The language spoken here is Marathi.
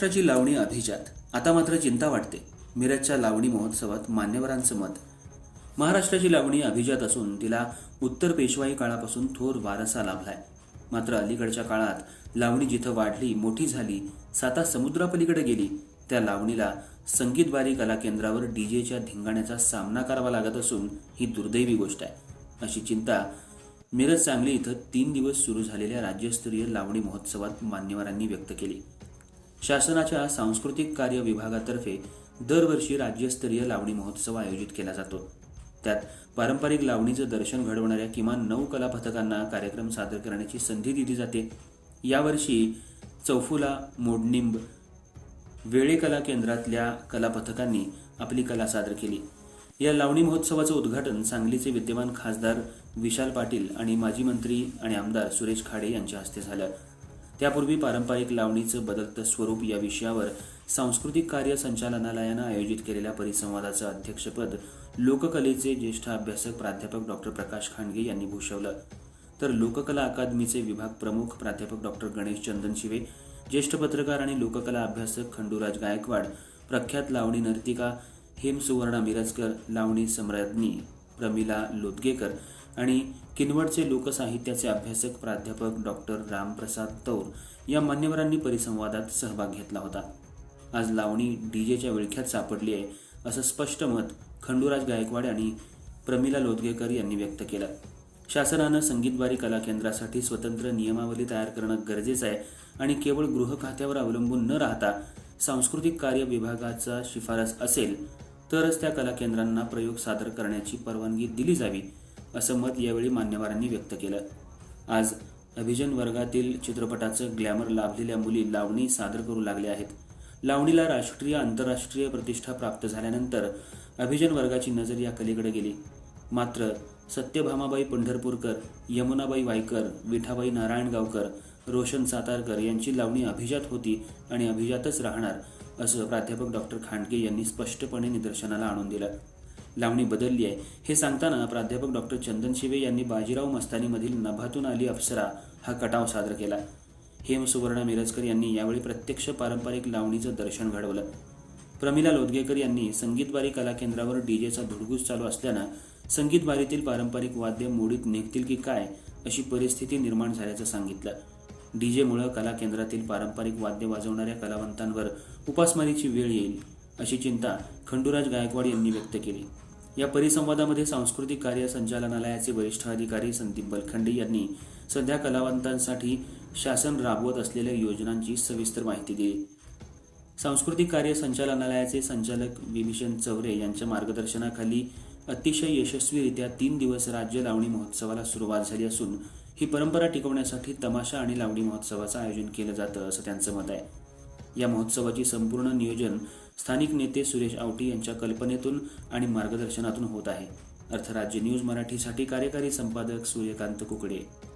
महाराष्ट्राची लावणी अभिजात आता मात्र चिंता वाटते. मिरजच्या लावणी महोत्सवात मान्यवरांचं मत. महाराष्ट्राची लावणी अभिजात असून तिला उत्तर पेशवाई काळापासून थोर वारसा लाभलाय. मात्र अलीकडच्या काळात लावणी जिथं वाढली मोठी झाली साता समुद्रापलीकडे गेली त्या लावणीला संगीतबारी कला केंद्रावर डीजेच्या धिंगाण्याचा सामना करावा लागत असून ही दुर्दैवी गोष्ट आहे. अशी चिंता मिरज सांगली इथं तीन दिवस सुरू झालेल्या राज्यस्तरीय लावणी महोत्सवात मान्यवरांनी व्यक्त केली. शासनाच्या सांस्कृतिक कार्य विभागातर्फे दरवर्षी राज्यस्तरीय लावणी महोत्सव आयोजित केला जातो. त्यात पारंपरिक लावणीचं दर्शन घडवणाऱ्या किमान नऊ कला पथकांना कार्यक्रम सादर करण्याची संधी दिली जाते. यावर्षी चौफुला मोडनिंब वेळे कला केंद्रातल्या कला पथकांनी आपली कला सादर केली. या लावणी महोत्सवाचं उद्घाटन सांगलीचे विद्यमान खासदार विशाल पाटील आणि माजी मंत्री आणि आमदार सुरेश खाडे यांच्या हस्ते झालं. त्यापूर्वी पारंपरिक लावणीचं बदलतं स्वरूप या विषयावर सांस्कृतिक कार्य संचालनालयानं आयोजित केलेल्या परिसंवादाचं अध्यक्षपद लोककलेचे ज्येष्ठ अभ्यासक प्राध्यापक डॉक्टर प्रकाश खांडगे यांनी भूषवलं. तर लोककला अकादमीचे विभाग प्रमुख प्राध्यापक डॉक्टर गणेश चंदन शिवे ज्येष्ठ पत्रकार आणि लोककला अभ्यासक खंडूराज गायकवाड प्रख्यात लावणी नर्तिका हेम सुवर्णा मिरजकर लावणी सम्राज्ञी प्रमिला लोदगेकर आणि किनवटचे लोकसाहित्याचे अभ्यासक प्राध्यापक डॉक्टर रामप्रसाद तौर या मान्यवरांनी परिसंवादात सहभाग घेतला होता. आज लावणी डीजेच्या विळख्यात सापडली आहे असं स्पष्ट मत खंडूराज गायकवाड आणि प्रमिला लोदगेकर यांनी व्यक्त केलं. शासनानं संगीतबारी कला केंद्रासाठी स्वतंत्र नियमावली तयार करणं गरजेचं आहे आणि केवळ गृह खात्यावर अवलंबून न राहता सांस्कृतिक कार्य विभागाचा शिफारस असेल तरच त्या कला केंद्रांना प्रयोग सादर करण्याची परवानगी दिली जावी असं मत यावेळी मान्यवरांनी व्यक्त केलं. आज अभिजन वर्गातील चित्रपटाचं ग्लॅमर लाभलेल्या मुली लावणी सादर करू लागल्या आहेत. लावणीला राष्ट्रीय आंतरराष्ट्रीय प्रतिष्ठा प्राप्त झाल्यानंतर अभिजन वर्गाची नजर या कलेकडे गेली. मात्र सत्यभामाबाई पंढरपूरकर यमुनाबाई वायकर विठाबाई नारायणगावकर रोशन सातारकर यांची लावणी अभिजात होती आणि अभिजातच राहणार असं प्राध्यापक डॉक्टर खांडके यांनी स्पष्टपणे निदर्शनाला आणून दिलं. लावणी बदलली आहे. हे सांगताना प्राध्यापक डॉक्टर चंदन शिवे यांनी बाजीराव मस्तानीमधील नभातून आली अप्सरा हा कटाव सादर केला. हेम सुवर्णा मिरजकर यांनी यावेळी प्रत्यक्ष पारंपरिक लावणीचं दर्शन घडवलं. प्रमिला लोदगेकर यांनी संगीतबारी कला केंद्रावर डीजेचा धुडगूस चालू असल्यानं संगीतबारीतील पारंपरिक वाद्य मोडीत निघतील की काय अशी परिस्थिती निर्माण झाल्याचं सांगितलं. डीजेमुळं कला केंद्रातील पारंपरिक वाद्य वाजवणाऱ्या कलावंतांवर उपासमारीची वेळ येईल अशी चिंता खंडूराज गायकवाड यांनी व्यक्त केली. या परिसंवादामध्ये सांस्कृतिक कार्य संचालनालयाचे वरिष्ठ अधिकारी संदीप बलखंडे यांनी सध्या कलावंतांसाठी शासन राबवत असलेल्या योजनांची सविस्तर माहिती दिली. सांस्कृतिक कार्य संचालनालयाचे संचालक विभीषण चौरे यांच्या मार्गदर्शनाखाली अतिशय यशस्वीरित्या तीन दिवस राज्य लावणी महोत्सवाला सुरुवात झाली असून ही परंपरा टिकवण्यासाठी तमाशा आणि लावणी महोत्सवाचं आयोजन केलं जातं असं त्यांचं मत आहे. या महोत्सवाची संपूर्ण नियोजन स्थानिक नेते सुरेश आवटी यांच्या कल्पनेतून आणि मार्गदर्शनातून होत आहे. अर्थराज्य न्यूज मराठीसाठी कार्यकारी संपादक सूर्यकांत कुकडे.